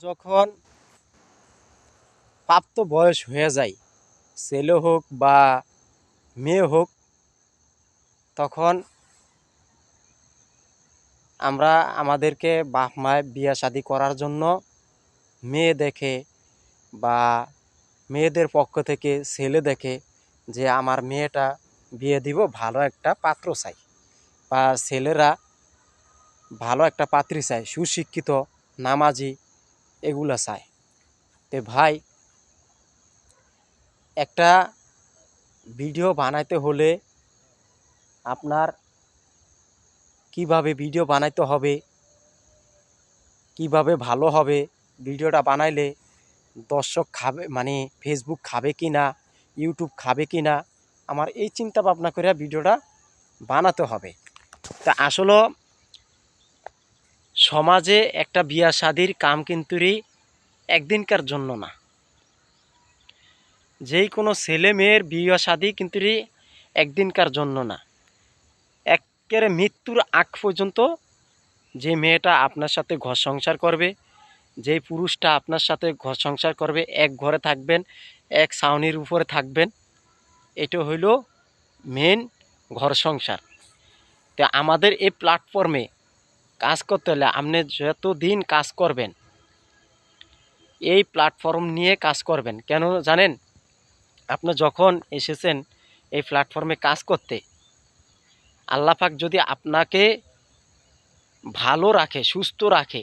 যখন প্রাপ্ত বয়স হয়ে যায়, ছেলে হোক বা মেয়ে হোক, তখন আমরা আমাদেরকে বাপ মায় বিয়া শাদি করার জন্য মেয়ে দেখে বা মেয়েদের পক্ষ থেকে ছেলে দেখে যে আমার মেয়েটা বিয়ে দিব, ভালো একটা পাত্র চাই বা ছেলেরা ভালো একটা পাত্রী চায় সুশিক্ষিত, নামাজি এগুলা চায়। তে ভাই, একটা ভিডিও বানাইতে হলে আপনার কীভাবে ভিডিও বানাইতে হবে, কীভাবে ভালো হবে, ভিডিওটা বানাইলে দর্শক খাবে মানে ফেসবুক খাবে কি না ইউটিউব খাবে কি না আমার এই চিন্তা ভাবনা করে ভিডিওটা বানাতে হবে। তা আসলে সমাজে একটা বিয়া শাদির কাম কিন্তুরই একদিনকার জন্য না। যেই কোনো ছেলে মেয়ের বিয়া শাদি কিন্তুরই একদিনকার জন্য না। একেবারে মৃত্যুর আগ পর্যন্ত যে মেয়েটা আপনার সাথে ঘর সংসার করবে যেই পুরুষটা আপনার সাথে ঘর সংসার করবে, এক ঘরে থাকবেন, এক ছাউনির উপরে থাকবেন, এটা হইল মেন ঘর সংসার। তো আমাদের এই প্ল্যাটফর্মে কাজ করতে হলে আপনি যতদিন কাজ করবেন, এই প্ল্যাটফর্ম নিয়ে কাজ করবেন। কেন জানেন? আপনি যখন এসেছেন এই প্ল্যাটফর্মে কাজ করতে আল্লাপাক যদি আপনাকে ভালো রাখে, সুস্থ রাখে,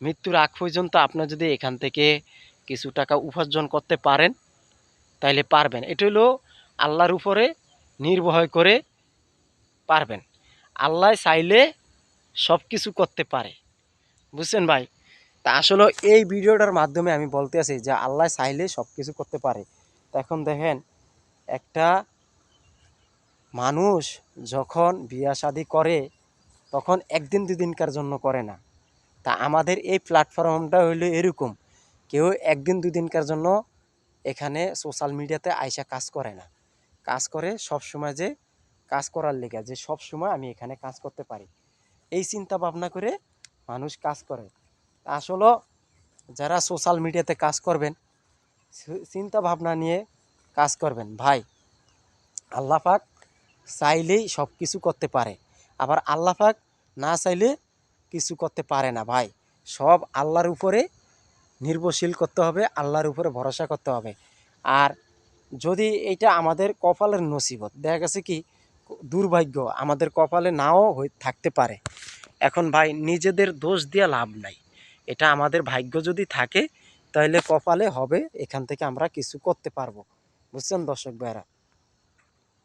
মৃত্যুর আগ পর্যন্ত আপনার যদি এখান থেকে কিছু টাকা উপার্জন করতে পারেন, তাইলে পারবেন। এটা হলো আল্লাহর উপরে নির্ভয় করে পারবেন। আল্লাহ চাইলে সব কিছু করতে পারে। বুঝছেন ভাই? তা আসলে এই ভিডিওটার মাধ্যমে আমি বলতে আছি যে আল্লাহ চাইলে সব কিছু করতে পারে। তা এখন দেখেন, একটা মানুষ যখন বিয়া শাদি করে, তখন একদিন দুদিনকার জন্য করে না। তা আমাদের এই প্ল্যাটফর্মটা হইল এরকম, কেউ একদিন দুদিনকার জন্য এখানে সোশ্যাল মিডিয়াতে আইসা কাজ করে না। কাজ করে সব সময় যে, কাজ করার লেগে, যে সব সময় আমি এখানে কাজ করতে পারি। এই চিন্তা ভাবনা করে মানুষ কাজ করে। আসলে যারা সোশ্যাল মিডিয়াতে কাজ করবেন চিন্তা ভাবনা নিয়ে কাজ করবেন। ভাই, আল্লাহ পাক চাইলেই সব কিছু করতে পারে। আবার আল্লাহ পাক না চাইলে কিছু করতে পারে না। ভাই, সব আল্লাহর উপরে নির্ভরশীল করতে হবে, আল্লাহর উপরে ভরসা করতে হবে। আর যদি এটা আমাদের কপালের নসিবত দেখা গেছে কি দুর্ভাগ্য, আমাদের কপালে নাও থাকতে পারে। এখন ভাই, নিজেদের দোষ দিয়ে লাভ নাই। এটা আমাদের ভাগ্য যদি থাকে, তাহলে কপালে হবে, এখান থেকে আমরা কিছু করতে পারব। বুঝছেন দর্শক ভাইরা